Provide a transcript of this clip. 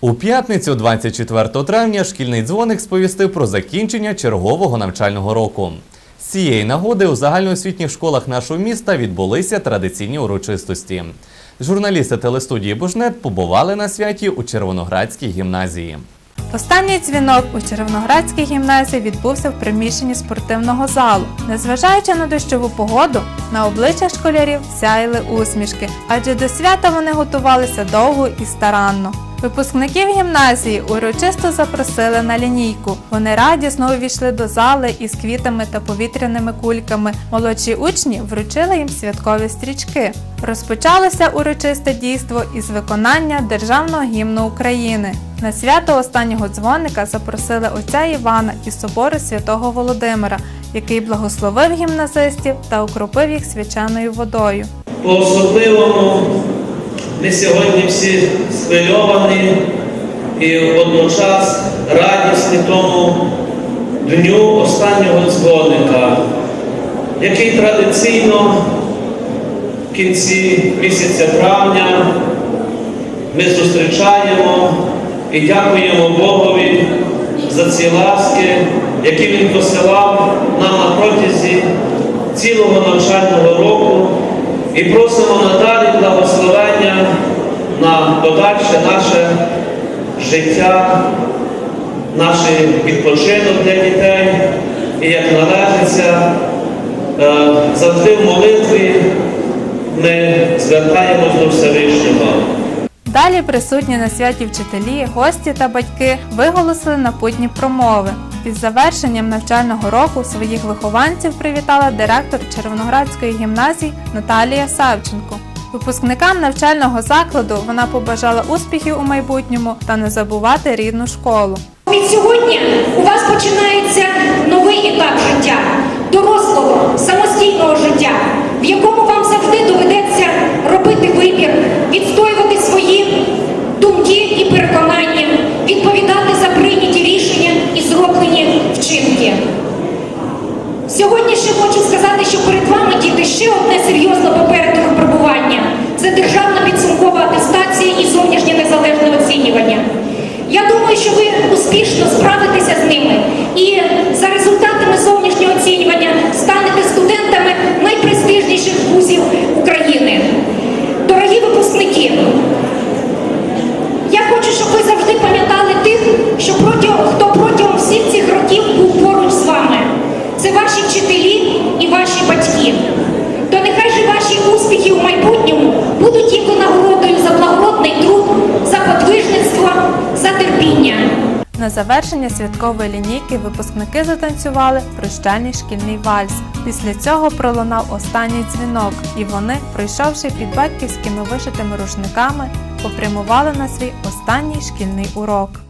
У п'ятницю, 24 травня, шкільний дзвоник сповістив про закінчення чергового навчального року. З цієї нагоди у загальноосвітніх школах нашого міста відбулися традиційні урочистості. Журналісти телестудії Бужнет побували на святі у Червоноградській гімназії. Останній дзвінок у Червоноградській гімназії відбувся в приміщенні спортивного залу. Незважаючи на дощову погоду, на обличчях школярів сяяли усмішки, адже до свята вони готувалися довго і старанно. Випускників гімназії урочисто запросили на лінійку. Вони радісно увійшли до зали із квітами та повітряними кульками. Молодші учні вручили їм святкові стрічки. Розпочалося урочисте дійство із виконання державного гімну України. На свято останнього дзвоника запросили отця Івана із собору святого Володимира, який благословив гімназистів та окропив їх свяченою водою. По-особливому ми сьогодні всі схвильовані і водночас радісні тому дню останнього дзвоника, який традиційно в кінці місяця травня ми зустрічаємо і дякуємо Богові за ці ласки, які Він посилав нам на протязі цілого навчального року. І просимо надалі благословення на подальше наше життя, наш відпочинок для дітей і як належиться е, завжди в молитві ми звертаємось до Всевишнього. Далі присутні на святі вчителі, гості та батьки виголосили напутні промови. Із завершенням навчального року своїх вихованців привітала директор Червоноградської гімназії Наталія Савченко. Випускникам навчального закладу вона побажала успіхів у майбутньому та не забувати рідну школу. Від сьогодні у вас починається новий етап життя, дорослого, самостійного життя, в якому вам завжди доведеться робити вибір, відстоювати свої думки і переконання, відповідати за прийняті рішення і зроблені вчинки. Сьогодні ще хочу сказати, що перед вами діти ще одне серйозне попереду державна На завершення святкової лінійки випускники затанцювали прощальний шкільний вальс. Після цього пролунав останній дзвінок, і вони, пройшовши під батьківськими вишитими рушниками, попрямували на свій останній шкільний урок.